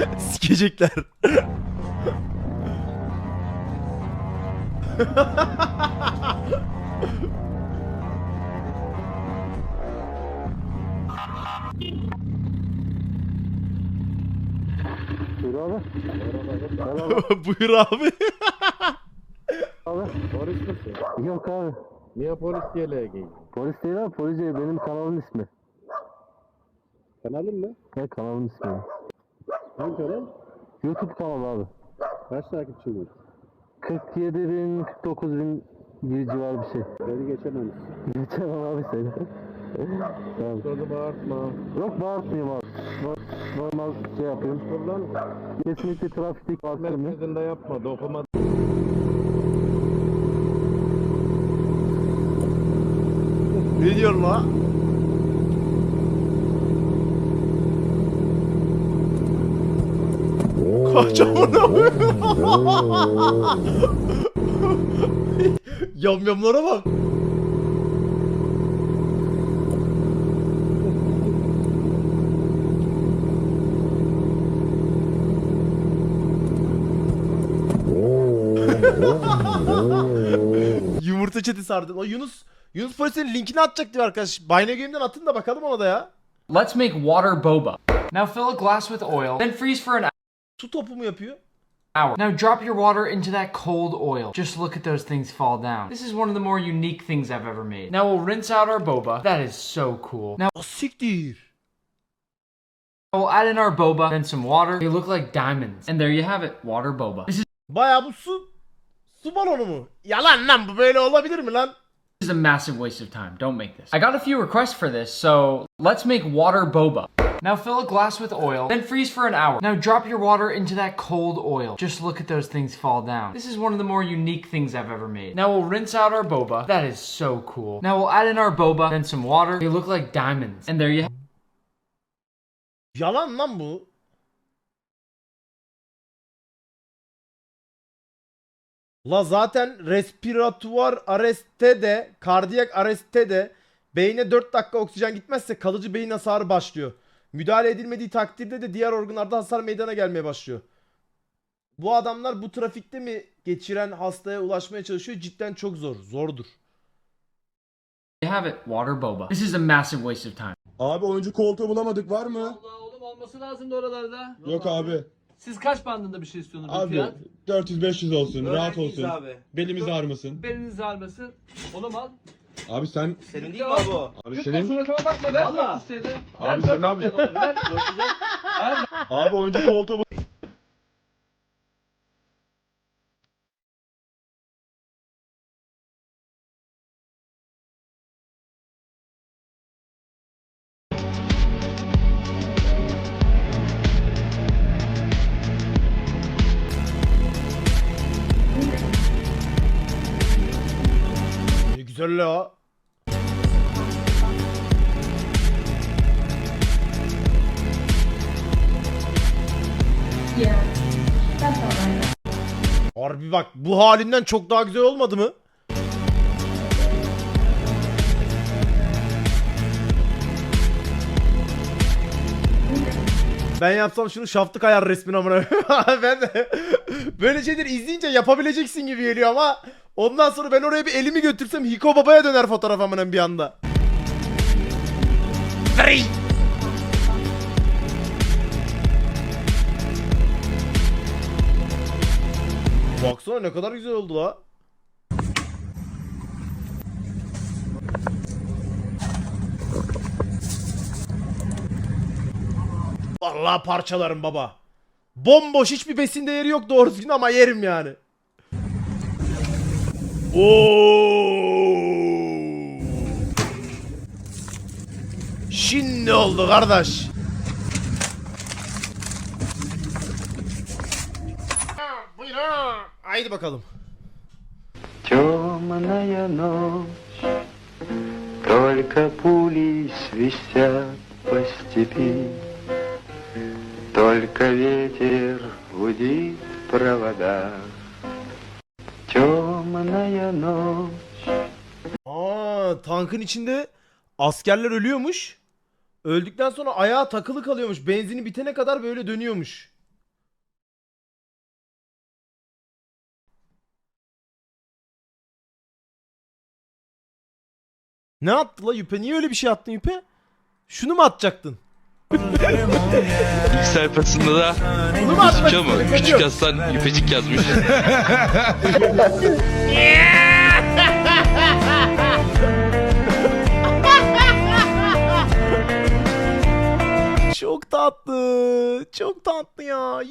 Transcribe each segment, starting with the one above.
Sikecekler. Buyur abi. Buyur abi. Abi. Polis misin? Yok abi. Niye polis yeleğe giydin? Polis değil abi. Polis değil. Benim kanalın ismi. Kanalın mı? Ne kanalın ismi? Hangi kanal? YouTube kanalı abi. Kaç takipçin var? 47 bin, 49 bin gibi civar bir şey. Beni geçememiş. Geçen abi seni. tamam. Sözü bağırtma. Yok bağırtmayayım abi. No- Normal şey yapıyorum. Buradan Kesinlikle trafiklik bağırtmıyorum. merkezinde yapma. Dokuma. ne diyor la? Kaç amına Yamyamlara bak. Yumurta çeti sardı. O Yunus Yunus Polis'in linkini atacak diyor arkadaş. Bino Game'den atın da bakalım ona da ya. Let's make water boba. Now fill a glass with oil, then freeze for an Su topu mu yapıyor? hour. Now drop your water into that cold oil. Just look at those things fall down. This is one of the more unique things I've ever made. Now we'll rinse out our boba. That is so cool. Now oh, O siktir. we'll add in our boba, then some water. They look like diamonds. And there you have it, water boba. This Bayağı bu su su balonu mu? Yalan lan bu böyle olabilir mi lan? is a massive waste of time. Don't make this. I got a few requests for this, so let's make water boba. Now fill a glass with oil, then freeze for an hour. Now drop your water into that cold oil. Just look at those things fall down. This is one of the more unique things I've ever made. Now we'll rinse out our boba. That is so cool. Now we'll add in our boba, then some water. They look like diamonds. And there you have Yalan lan bu. La zaten respiratuvar areste de, kardiyak areste de beyne 4 dakika oksijen gitmezse kalıcı beyin hasarı başlıyor. Müdahale edilmediği takdirde de diğer organlarda hasar meydana gelmeye başlıyor. Bu adamlar bu trafikte mi geçiren hastaya ulaşmaya çalışıyor? Cidden çok zor. Zordur. you have it, water boba. This is a massive waste of time. Abi oyuncu koltuğu bulamadık var mı? Allah oğlum olması lazımdı oralarda. Yok abi. Siz kaç bandında bir şey istiyorsunuz bir Abi fiyat? 400-500 olsun rahat Öğrenciyiz olsun. abi. Belimiz ağrımasın. Beliniz ağrımasın. Oğlum al. Abi sen Senin değil mi abi o? abi Şu senin suratıma bakma ver. Valla. istedi. abi sen ne yapacaksın? Abi oyuncu koltuğu that's alright. Harbi bak bu halinden çok daha güzel olmadı mı? Ben yapsam şunu şaftı kayar resmin amına. ben de böyle şeyler izleyince yapabileceksin gibi geliyor ama ondan sonra ben oraya bir elimi götürsem Hiko Baba'ya döner fotoğraf amına bir anda. Free. Baksana ne kadar güzel oldu la. Vallahi parçalarım baba. Bomboş hiçbir besin değeri yok doğru düzgün ama yerim yani. Oo. Şimdi oldu kardeş. Haydi bakalım. Темная ночь, только пули свистят по степи, только ветер гудит в bana yanaş. Aa, tankın içinde askerler ölüyormuş. Öldükten sonra ayağa takılı kalıyormuş. Benzini bitene kadar böyle dönüyormuş. Ne attı la Yüpe? Niye öyle bir şey attın Yüpe? Şunu mu atacaktın? İlk sayfasında da mu? istedin? Küçük? Hasan yüpecik yazmış. Çok tatlı. Çok tatlı ya.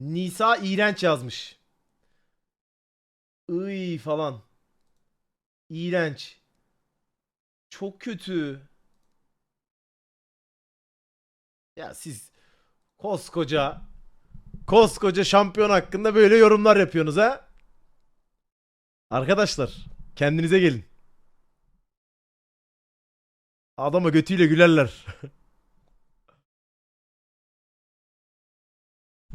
Nisa iğrenç yazmış. Iy falan. İğrenç. Çok kötü. Ya siz koskoca koskoca şampiyon hakkında böyle yorumlar yapıyorsunuz ha? Arkadaşlar kendinize gelin. Adama götüyle gülerler.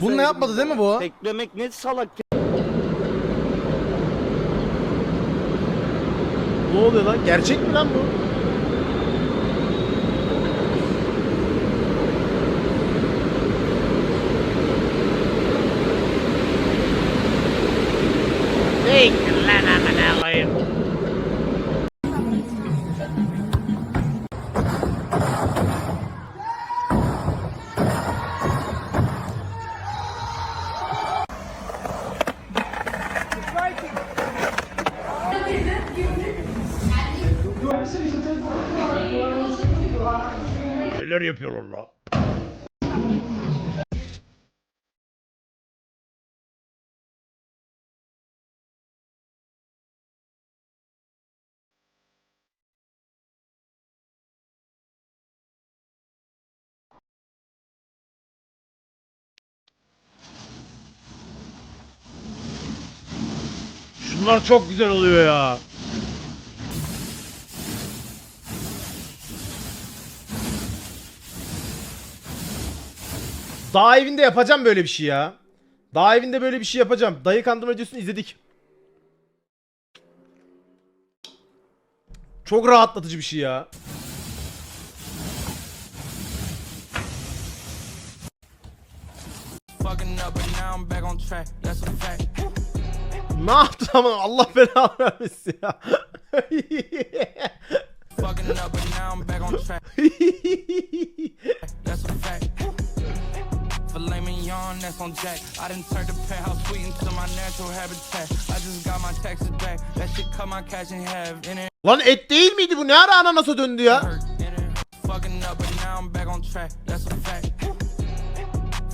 Bununla yapmadı değil mi bu? Beklemek ne salak Ne oluyor lan? Gerçek mi lan bu? Yapıyorlar la? Şunlar çok güzel oluyor ya. Dağ evinde yapacağım böyle bir şey ya. Dağ evinde böyle bir şey yapacağım. Dayı kandırma videosunu izledik. Çok rahatlatıcı bir şey ya. Ne yaptın ama Allah belanı vermesin ya. Filet mignon, that's on Jack. I done turned the penthouse suite into my natural habitat. I just got my taxes back. That shit cut my cash in half. In it Lan et değil miydi bu? Ne ara ananasa döndü ya? hurt. In it fucking up, but now I'm back on track. That's a fact.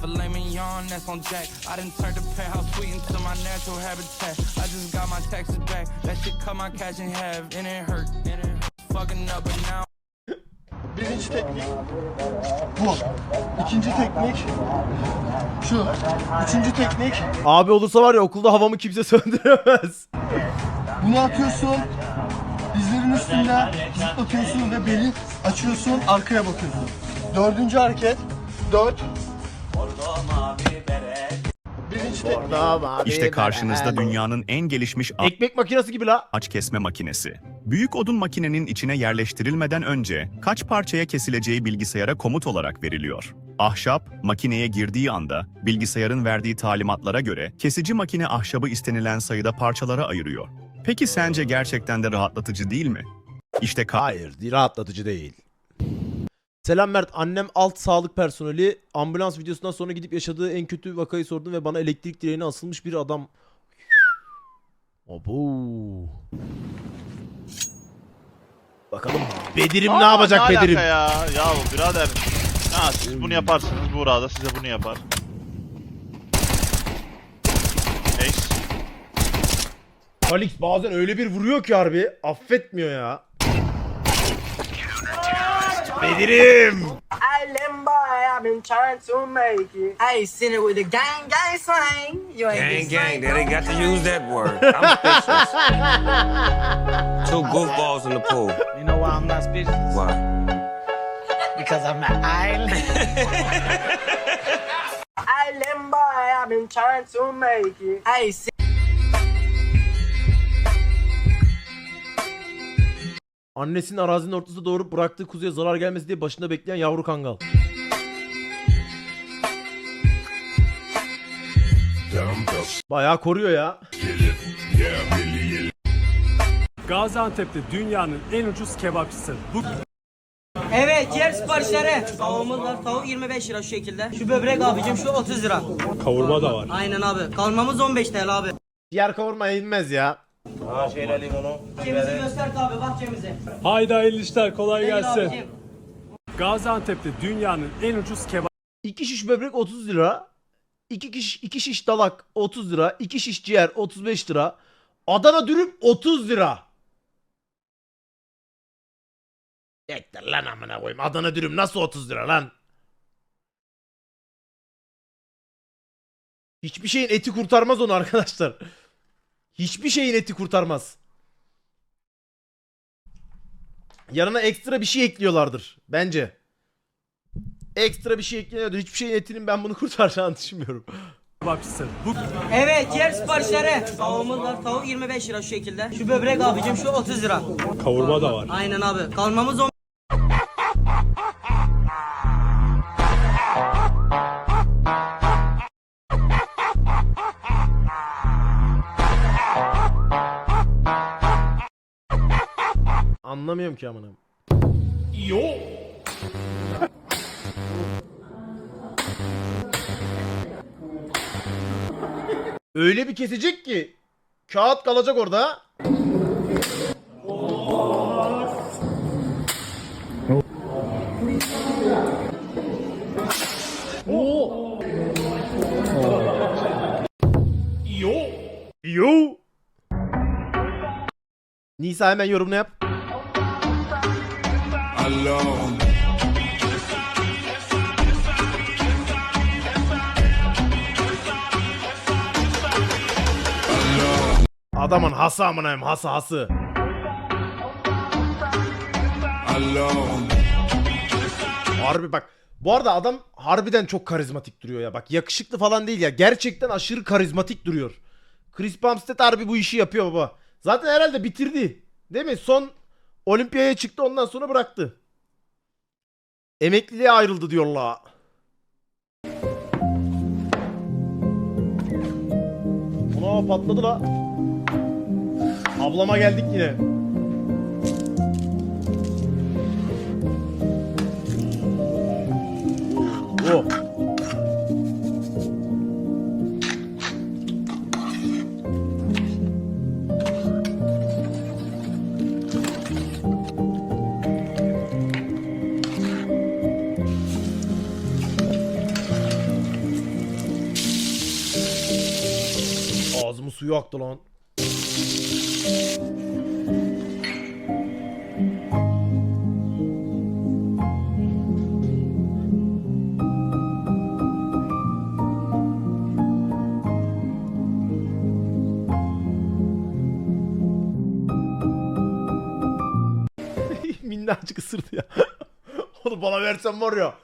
Filet mignon, that's on Jack. I done turned the penthouse suite into my natural habitat. I just got my taxes back. That shit cut my cash in half. And it hurt. In it fucking up, but now Birinci teknik bu. İkinci teknik şu. Üçüncü teknik Abi olursa var ya okulda havamı kimse söndüremez. bunu atıyorsun. Dizlerin üstünde zıplatıyorsun ve beli açıyorsun arkaya bakıyorsun. Dördüncü hareket. Dört. İşte karşınızda dünyanın en gelişmiş Ekmek makinesi gibi la. ağaç kesme makinesi. Büyük odun makinenin içine yerleştirilmeden önce kaç parçaya kesileceği bilgisayara komut olarak veriliyor. Ahşap, makineye girdiği anda bilgisayarın verdiği talimatlara göre kesici makine ahşabı istenilen sayıda parçalara ayırıyor. Peki sence gerçekten de rahatlatıcı değil mi? İşte ka- Hayır, rahatlatıcı değil. Selam Mert, annem alt sağlık personeli. Ambulans videosundan sonra gidip yaşadığı en kötü vakayı sordum ve bana elektrik direğine asılmış bir adam. Abo. Bakalım Bedir'im ne yapacak Bedir'im? ya? Ya birader. Ha siz bunu yaparsınız Buğra da size bunu yapar. Ace. Kalix bazen öyle bir vuruyor ki harbi affetmiyor ya. Bedirim. Island boy, I've been trying to make it. I ain't seen it with the gang gang slang. You ain't gang gang, they ain't got to use that word. I'm speechless. Two goofballs in the pool. You know why I'm not speechless? Why? Because I'm an island. island boy, I've been trying to make it. I ain't seen Annesinin arazinin ortasında doğurup bıraktığı kuzuya zarar gelmesi diye başında bekleyen yavru kangal. Bayağı koruyor ya. Gaziantep'te dünyanın en ucuz kebapçısı. Bu Evet ciğer siparişleri. Tavuğumuz var. Tavuk 25 lira şu şekilde. Şu böbrek abicim şu 30 lira. kavurma da var. Aynen abi. Kalmamız 15 TL abi. Diğer kavurma yenmez ya. Cemizi göster abi bak cemizi. Haydi hayırlı işler kolay gelsin. abicim. Gaziantep'te dünyanın en ucuz kebap İki şiş böbrek 30 lira. İki şiş, iki şiş dalak 30 lira. iki şiş ciğer 35 lira. Adana dürüm 30 lira. Yeter lan amına koyayım. Adana dürüm nasıl 30 lira lan? Hiçbir şeyin eti kurtarmaz onu arkadaşlar. Hiçbir şeyin eti kurtarmaz. Yanına ekstra bir şey ekliyorlardır bence. Ekstra bir şey ekleniyordur. Hiçbir şeyin etinin ben bunu kurtaracağını düşünmüyorum. kebapçısı. Bu Evet ciğer siparişleri. Tavuğumuz var. Tavuk 25 lira şu şekilde. Şu böbrek abicim şu 30 lira. kavurma da var. Aynen abi. Kalmamız 15 Anlamıyorum ki amına. Öyle bir kesecek ki kağıt kalacak orada. Yo. Yo. Nisa hemen yorumunu yap. Adamın hası amına koyayım, hası hası. Harbi bak. Bu arada adam harbiden çok karizmatik duruyor ya. Bak yakışıklı falan değil ya. Gerçekten aşırı karizmatik duruyor. Chris Bumstead harbi bu işi yapıyor baba. Zaten herhalde bitirdi. Değil mi? Son olimpiyaya çıktı ondan sonra bıraktı. Emekliliğe ayrıldı diyorlar. Ona patladı la. Ablama geldik yine. Oh. Suyu aktı lan. Minnacık ısırdı ya. Onu bana versen var ya.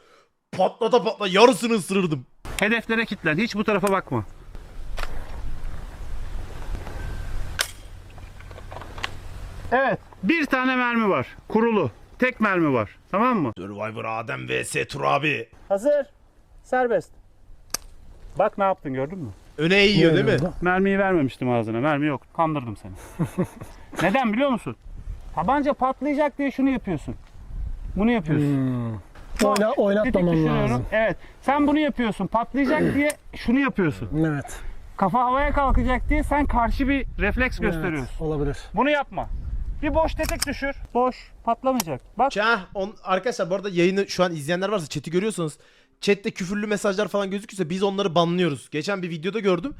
Patlata patla yarısını ısırırdım. Hedeflere kilitlen. Hiç bu tarafa bakma. Evet. Bir tane mermi var. Kurulu. Tek mermi var. Tamam mı? Survivor Adem vs Turabi. Hazır. Serbest. Bak ne yaptın gördün mü? Öne eğiyor değil mi? Mermiyi vermemiştim ağzına. Mermi yok. Kandırdım seni. Neden biliyor musun? Tabanca patlayacak diye şunu yapıyorsun. Bunu yapıyorsun. Oyna, oynatmamam lazım. Evet. Sen bunu yapıyorsun. Patlayacak diye şunu yapıyorsun. Evet. Kafa havaya kalkacak diye sen karşı bir refleks gösteriyorsun. Olabilir. Bunu yapma. Bir boş tetik düşür. Boş. Patlamayacak. Bak. Çah, on, arkadaşlar bu arada yayını şu an izleyenler varsa chat'i görüyorsanız chatte küfürlü mesajlar falan gözükürse biz onları banlıyoruz. Geçen bir videoda gördüm.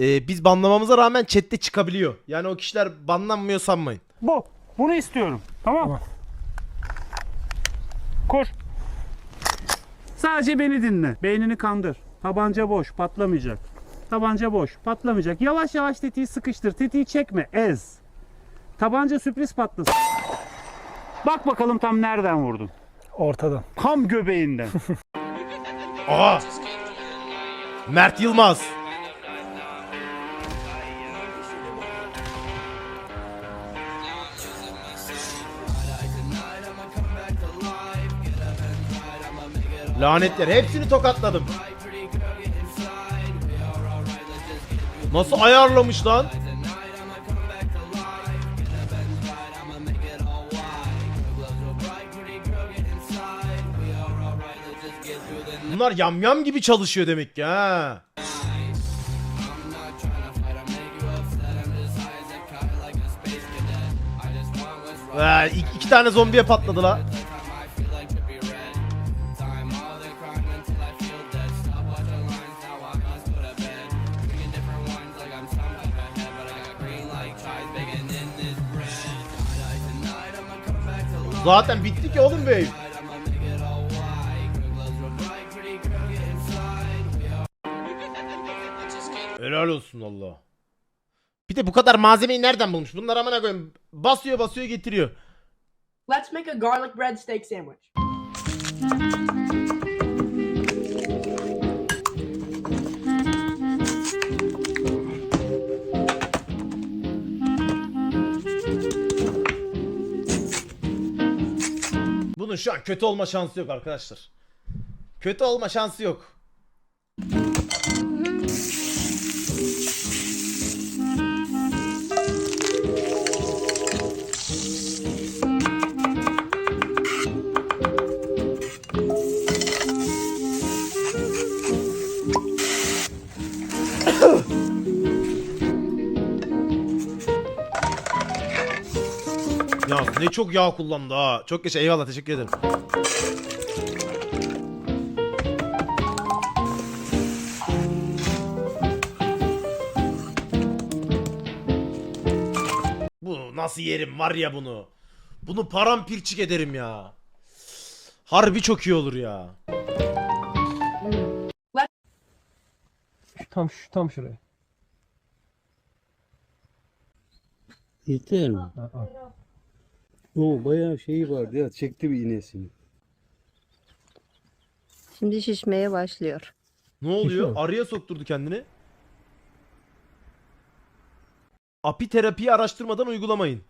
e, biz banlamamıza rağmen chatte çıkabiliyor. Yani o kişiler banlanmıyor sanmayın. Bu. Bunu istiyorum. Tamam mı? Kur. Sadece beni dinle. Beynini kandır. Tabanca boş, patlamayacak. Tabanca boş, patlamayacak. Yavaş yavaş tetiği sıkıştır. Tetiği çekme, ez. Tabanca sürpriz patlasın. Bak bakalım tam nereden vurdun. Ortadan. Tam göbeğinden. Aha! Mert Yılmaz. Lanetler hepsini tokatladım. Nasıl ayarlamış lan? Bunlar yamyam gibi çalışıyor demek ki ha. Ee, iki, iki tane zombiye patladı la. Zaten bitti ki oğlum bey. Helal olsun Allah. Bir de bu kadar malzemeyi nereden bulmuş? Bunlar amına koyayım. Basıyor basıyor getiriyor. Let's make a garlic bread steak sandwich. Bunun şu an kötü olma şansı yok arkadaşlar. Kötü olma şansı yok. Ne çok yağ kullandı ha. Çok yaşa eyvallah teşekkür ederim. Bu nasıl yerim var ya bunu. Bunu paramparçık ederim ya. Harbi çok iyi olur ya. Tam şu tam şuraya. Yeter mi? O bayağı şeyi vardı ya çekti bir iğnesini. Şimdi şişmeye başlıyor. Ne oluyor? Şişiyor. Arıya sokturdu kendini. Apiterapiyi araştırmadan uygulamayın.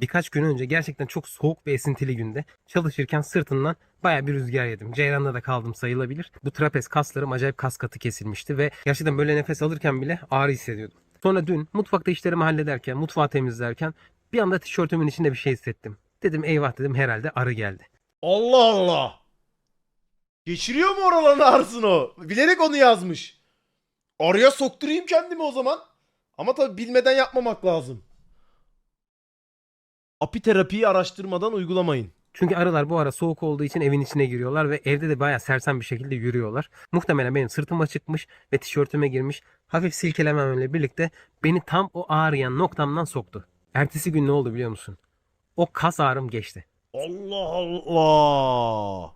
Birkaç gün önce gerçekten çok soğuk ve esintili günde çalışırken sırtından baya bir rüzgar yedim. Ceyran'da da kaldım sayılabilir. Bu trapez kaslarım acayip kas katı kesilmişti ve gerçekten böyle nefes alırken bile ağrı hissediyordum. Sonra dün mutfakta işlerimi hallederken, mutfağı temizlerken bir anda tişörtümün içinde bir şey hissettim. Dedim eyvah dedim herhalde arı geldi. Allah Allah. Geçiriyor mu oraların ağrısını o? Bilerek onu yazmış. Araya sokturayım kendimi o zaman. Ama tabii bilmeden yapmamak lazım. Apiterapiyi araştırmadan uygulamayın. Çünkü arılar bu ara soğuk olduğu için evin içine giriyorlar ve evde de bayağı sersem bir şekilde yürüyorlar. Muhtemelen benim sırtıma çıkmış ve tişörtüme girmiş. Hafif silkelememle birlikte beni tam o ağrıyan noktamdan soktu. Ertesi gün ne oldu biliyor musun? O kas ağrım geçti. Allah Allah.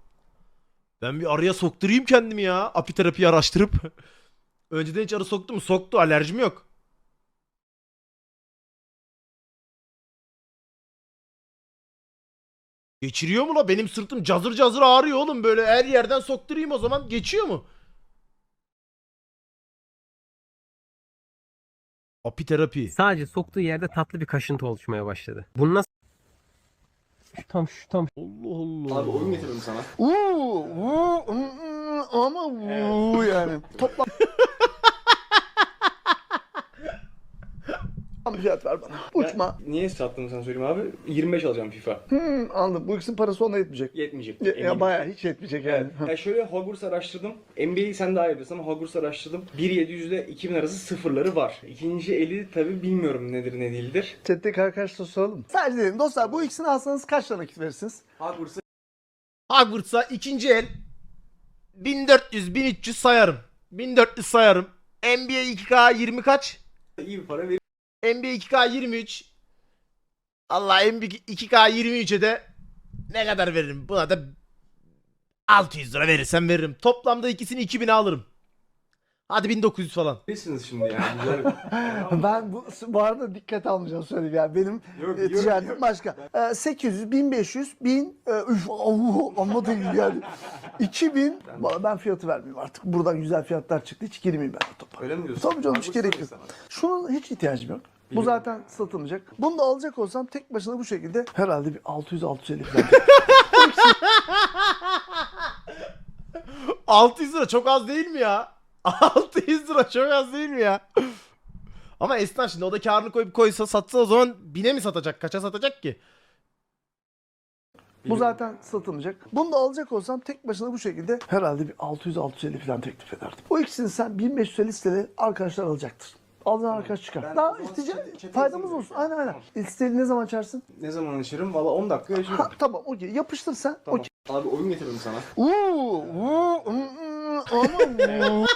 Ben bir araya sokturayım kendimi ya. Apiterapiyi araştırıp. Önceden hiç arı soktu mu? Soktu. Alerjim yok. Geçiriyor mu la? Benim sırtım cazır cazır ağrıyor oğlum. Böyle her yerden sokturayım o zaman. Geçiyor mu? Apiterapi. Sadece soktuğu yerde tatlı bir kaşıntı oluşmaya başladı. Bunu nasıl tam şu tam Allah Allah. Abi oyun getirdim sana. ama bu yani. Toplam fiyat ver bana. Uçma. Niye sattım sana söyleyeyim abi? 25 alacağım FIFA. Hmm, anladım. Bu ikisinin parası ona yetmeyecek. Yetmeyecek. Ya, eminim. ya bayağı hiç yetmeyecek yani. Ya şöyle Hogwarts araştırdım. NBA'yi sen daha iyi bilirsin ama Hogwarts araştırdım. 1.700 ile 2000 arası sıfırları var. İkinci eli tabi bilmiyorum nedir ne değildir. Chat'teki arkadaşlar soralım. Sadece dedim dostlar bu ikisini alsanız kaç tane nakit verirsiniz? Hogwarts'a Hogwarts'a ikinci el 1400 1300 sayarım. 1400 sayarım. NBA 2K 20 kaç? İyi bir para verir. NBA 2K 23. Allah NBA 2K 23'e de ne kadar veririm? Buna da 600 lira verirsem veririm. Toplamda ikisini 2000'e alırım. Hadi 1900 falan. Verirsiniz şimdi yani. Güzel. Ben bu, bu arada dikkat almayacağım söyleyeyim yani. Benim Yok, e, yok, ticaretim yok. başka. E, 800, 1500, 1000, e, üf, Allah, amma da iyi yani. 2000, Vallahi ben fiyatı vermeyeyim artık. Buradan güzel fiyatlar çıktı. Hiç girmeyeyim ben o topa. Öyle mi diyorsun? Tabii canım hiç Haklısın gerek yok. sana. Şunun hiç ihtiyacım yok. Bu zaten satılmayacak. Bunu da alacak olsam tek başına bu şekilde herhalde bir 600-650 falan. 600 lira çok az değil mi ya? 600 lira çok az değil mi ya? Ama esnaf şimdi o da karını koyup koysa satsa o zaman bine mi satacak? Kaça satacak ki? Bu zaten satılmayacak. Bunu da alacak olsam tek başına bu şekilde herhalde bir 600-650 falan teklif ederdim. O ikisini sen 1500 listeli arkadaşlar alacaktır. Alınan arkadaş çıkar. Daha istica- faydamız olsun. Aynen aynen. Listeli ne zaman açarsın? Ne zaman açarım? Valla 10 dakika yaşarım. Ha, tamam okey. Yapıştır sen. Tamam. Okey. Abi oyun getirdim sana. Uuu, uuu, mm, aman.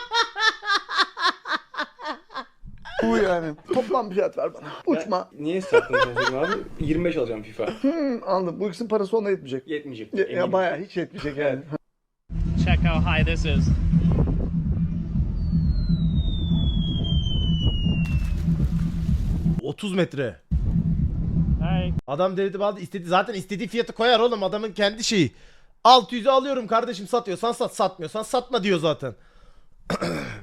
Bu yani. Toplam fiyat ver bana. Uçma. Ben niye sattın sen abi? 25 alacağım FIFA. Hmm, anladım. Bu ikisinin parası ona yetmeyecek. Yetmeyecek. Ya, ya eminim. bayağı hiç yetmeyecek yani. Check how high this is. Cık, 30 metre. Hey. Adam dedi bağlı istedi zaten istediği fiyatı koyar oğlum adamın kendi şeyi. 600'ü alıyorum kardeşim satıyorsan sat satmıyorsan satma diyor zaten.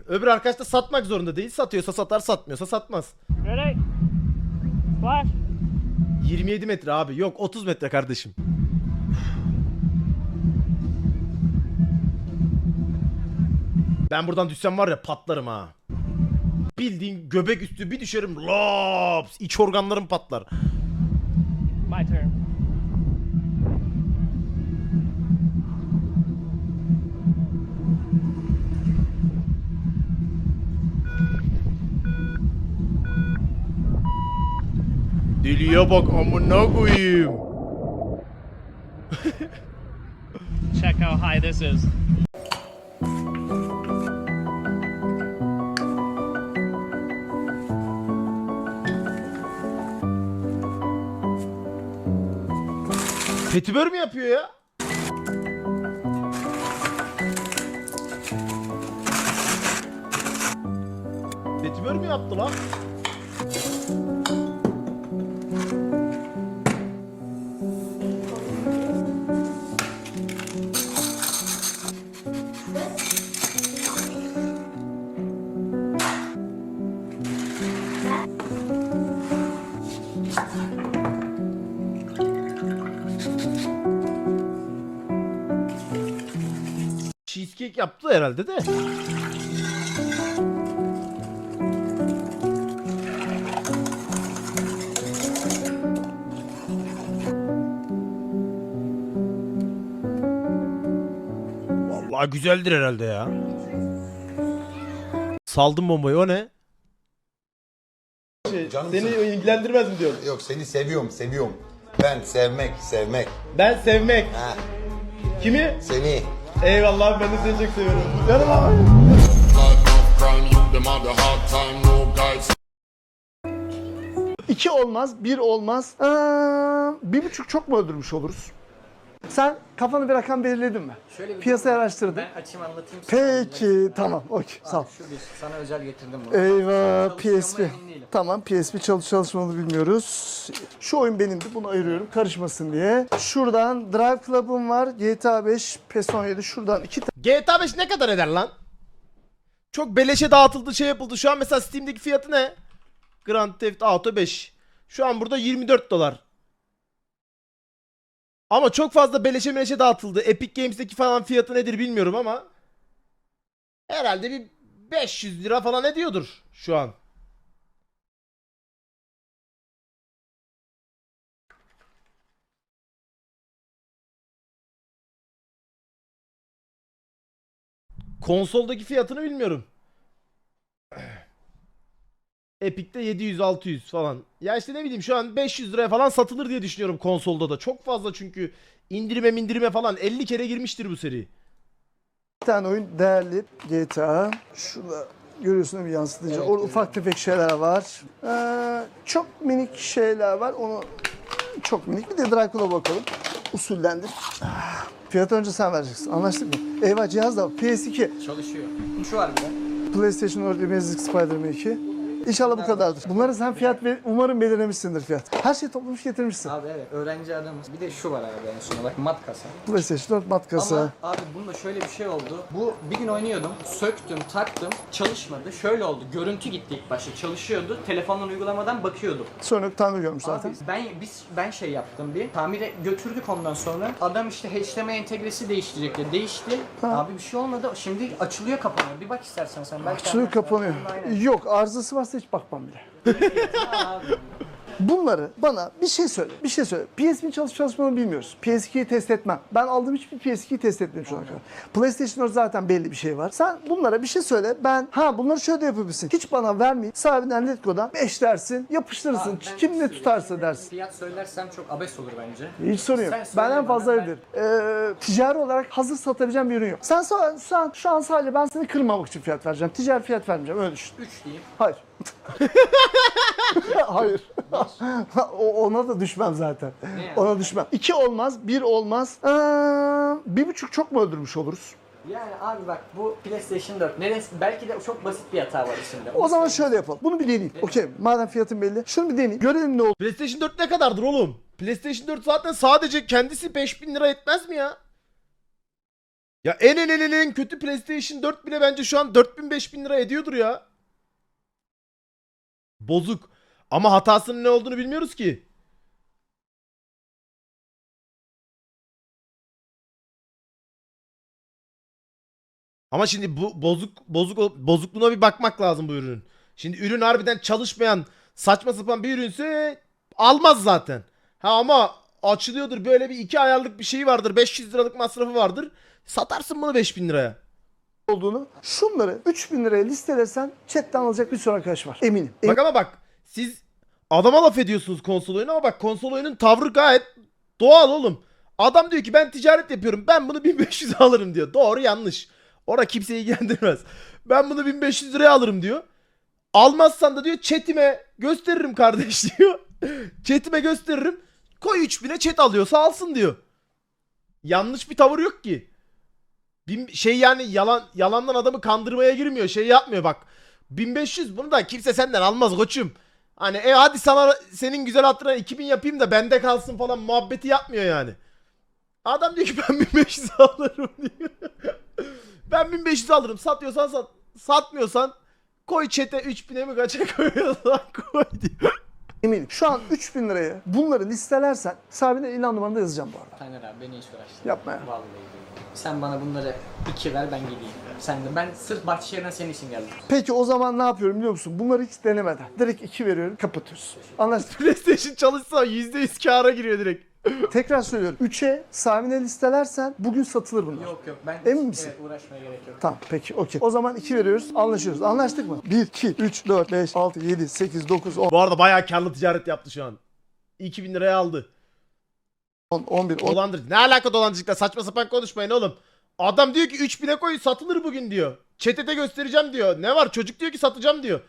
Öbür arkadaş da satmak zorunda değil. Satıyorsa satar satmıyorsa satmaz. Ready? Flash. 27 metre abi yok 30 metre kardeşim. Ben buradan düşsem var ya patlarım ha. Bildiğin göbek üstü bir düşerim lops iç organlarım patlar. My turn. Deliye bak amına koyayım. Check how high this is. Petibör mü yapıyor ya? Petibör mü yaptı lan? Yaptı herhalde de. Vallahi güzeldir herhalde ya. Saldım bombayı o ne? Seni ilgilendirmez mi diyorum. Yok seni seviyorum, seviyorum. Ben sevmek, sevmek. Ben sevmek. Ha, Kimi? seni. Eyvallah ben de seni çok seviyorum. Canım abi. İki olmaz, bir olmaz. Ee, bir buçuk çok mu öldürmüş oluruz? Sen kafanı bir rakam belirledin mi? Şöyle bir Piyasayı araştırdın. Ben açayım anlatayım. Peki, tamam, okey, sağ ol. Şu bir sana özel getirdim bunu. Eyvah, Çalışıyor mu PSP. emin değilim. Tamam, PSP çalış çalışmalı bilmiyoruz. Şu oyun benimdi, bunu ayırıyorum karışmasın diye. Şuradan Drive Club'ım var, GTA 5, PES 17. Şuradan iki GTA 5 ne kadar eder lan? Çok beleşe dağıtıldı şey yapıldı. Şu an mesela Steam'deki fiyatı ne? Grand Theft Auto 5. Şu an burada 24 dolar. Ama çok fazla beleşe meleşe dağıtıldı. Epic Games'teki falan fiyatı nedir bilmiyorum ama. Herhalde bir 500 lira falan ediyordur şu an. Konsoldaki fiyatını bilmiyorum. Epic'te 700-600 falan. Ya işte ne bileyim şu an 500 liraya falan satılır diye düşünüyorum konsolda da. Çok fazla çünkü indirime indirime falan 50 kere girmiştir bu seri. Bir tane oyun değerli GTA. Şurada görüyorsun mi yansıtıcı. Evet, Orada evet. ufak tefek şeyler var. Ee, çok minik şeyler var. Onu çok minik. Bir de Dracula bakalım. Usullendir. Ah, Fiyatı önce sen vereceksin. Anlaştık mı? Eyvah cihaz da var. PS2. Çalışıyor. Şu var bir de. PlayStation 4 Amazing Spider-Man 2. İnşallah bu kadardır. Bunları sen fiyat ver, umarım belirlemişsindir fiyat. Her şeyi toplamış getirmişsin. Abi evet öğrenci adamız. Bir de şu var abi en sona bak mat kasa. PlayStation 4 mat kasa. Ama abi bunda şöyle bir şey oldu. Bu bir gün oynuyordum. Söktüm, taktım. Çalışmadı. Şöyle oldu. Görüntü gitti ilk başta. Çalışıyordu. Telefondan uygulamadan bakıyordum. Sonra tamir görmüş zaten. Abi ben biz ben şey yaptım bir. Tamire götürdük ondan sonra. Adam işte HDMI entegresi değiştirecek diye değişti. Abi bir şey olmadı. Şimdi açılıyor kapanıyor. Bir bak istersen sen. Belki Açılıyor anlarsın. kapanıyor. Aynen. Yok arızası varsa hiç bakmam bile. Bunları bana bir şey söyle, bir şey söyle. PSP'nin çalışıp çalışmadığını bilmiyoruz. PS2'yi test etmem. Ben aldığım hiçbir PS2'yi test etmedim şu ana kadar. PlayStation 4 zaten belli bir şey var. Sen bunlara bir şey söyle. Ben ha bunları şöyle yapabilirsin. Hiç bana vermeyip sahibinden Letgo'dan 5 dersin, yapıştırırsın. Abi ben Kim ne tutarsa dersin. Fiyat söylersem çok abes olur bence. Hiç sorun yok. Sen söyle Ben en bana, fazla ben-. Ee, ticari olarak hazır satabileceğim bir ürün yok. Sen, sen, sen şu an sadece ben seni kırmamak için fiyat vereceğim. Ticari fiyat vermeyeceğim. Öyle düşün. 3 diyeyim. Hayır. Hayır. o, ona da düşmem zaten. Ne yani? Ona düşmem. İki olmaz, bir olmaz. Ee, bir buçuk çok mu öldürmüş oluruz? Yani abi bak bu PlayStation 4. Neresi? Belki de çok basit bir hata var içinde. O zaman şöyle yapalım. Bunu bir deneyeyim. Okey. Madem fiyatın belli. Şunu bir deneyeyim. Görelim ne olur. PlayStation 4 ne kadardır oğlum? PlayStation 4 zaten sadece kendisi 5000 lira etmez mi ya? Ya en en en en en kötü PlayStation 4 bile bence şu an 4000 5000 lira ediyordur ya. Bozuk. Ama hatasının ne olduğunu bilmiyoruz ki. Ama şimdi bu bozuk bozuk bozukluğuna bir bakmak lazım bu ürünün. Şimdi ürün harbiden çalışmayan saçma sapan bir ürünse almaz zaten. Ha ama açılıyordur böyle bir iki ayarlık bir şey vardır 500 liralık masrafı vardır. Satarsın bunu 5000 liraya. Olduğunu. Şunları 3000 liraya listelesen chatten alacak bir sürü arkadaş var. Eminim. Bak ama bak siz adama laf ediyorsunuz konsol oyunu ama bak konsol oyunun tavrı gayet doğal oğlum. Adam diyor ki ben ticaret yapıyorum ben bunu 1500 alırım diyor. Doğru yanlış. Ora kimseyi ilgilendirmez. Ben bunu 1500 liraya alırım diyor. Almazsan da diyor chatime gösteririm kardeş diyor. chatime gösteririm. Koy 3000'e chat alıyorsa alsın diyor. Yanlış bir tavır yok ki. Bin, şey yani yalan yalandan adamı kandırmaya girmiyor. Şey yapmıyor bak. 1500 bunu da kimse senden almaz koçum. Hani e hadi sana senin güzel hatırına 2000 yapayım da bende kalsın falan muhabbeti yapmıyor yani. Adam diyor ki ben 1500 alırım diyor. ben 1500 alırım. Satıyorsan sat. Satmıyorsan koy çete 3000'e mi kaça koyuyorsan koy diyor. Eminim. Şu an 3000 liraya bunları listelersen sahibine ilan numaranı da yazacağım bu arada. Taner abi beni hiç uğraştırma. Yapma ya. Vallahi. Sen bana bunları iki ver ben gideyim. Sen de ben sırf Bahçeşehir'den senin için geldim. Peki o zaman ne yapıyorum biliyor musun? Bunları hiç denemeden. Direkt 2 veriyorum kapatıyoruz. Anlaştık. PlayStation çalışsa %100 kâra giriyor direkt. Tekrar söylüyorum. 3'e sahibine listelersen bugün satılır bunlar. Yok yok ben Emin misin? Evet, uğraşmaya gerek yok. Tamam peki okey. O zaman 2 veriyoruz. Anlaşıyoruz. Anlaştık mı? 1, 2, 3, 4, 5, 6, 7, 8, 9, 10, Bu arada bayağı karlı ticaret yaptı şu an. 2000 liraya aldı. 11, 12. Dolandırıcı. Ne alaka dolandırıcılıkla saçma sapan konuşmayın oğlum. Adam diyor ki 3000'e koy satılır bugün diyor. Çetete göstereceğim diyor. Ne var çocuk diyor ki satacağım diyor.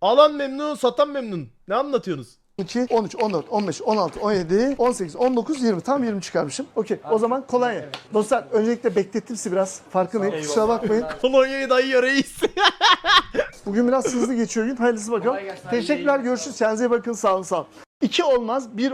Alan memnun satan memnun. Ne anlatıyorsunuz? 12, 13, 14, 15, 16, 17, 18, 19, 20. Tam 20 çıkarmışım. Okey. O zaman kolonya. Dostlar öncelikle beklettim sizi biraz. Farkındayım. Kusura bakmayın. Kolonyayı dayıyor reis. Bugün biraz hızlı geçiyor gün. Hayırlısı bakalım. Teşekkürler. Görüşürüz. Kendinize iyi bakın. Sağ olun. Sağ olun. İki olmaz. Bir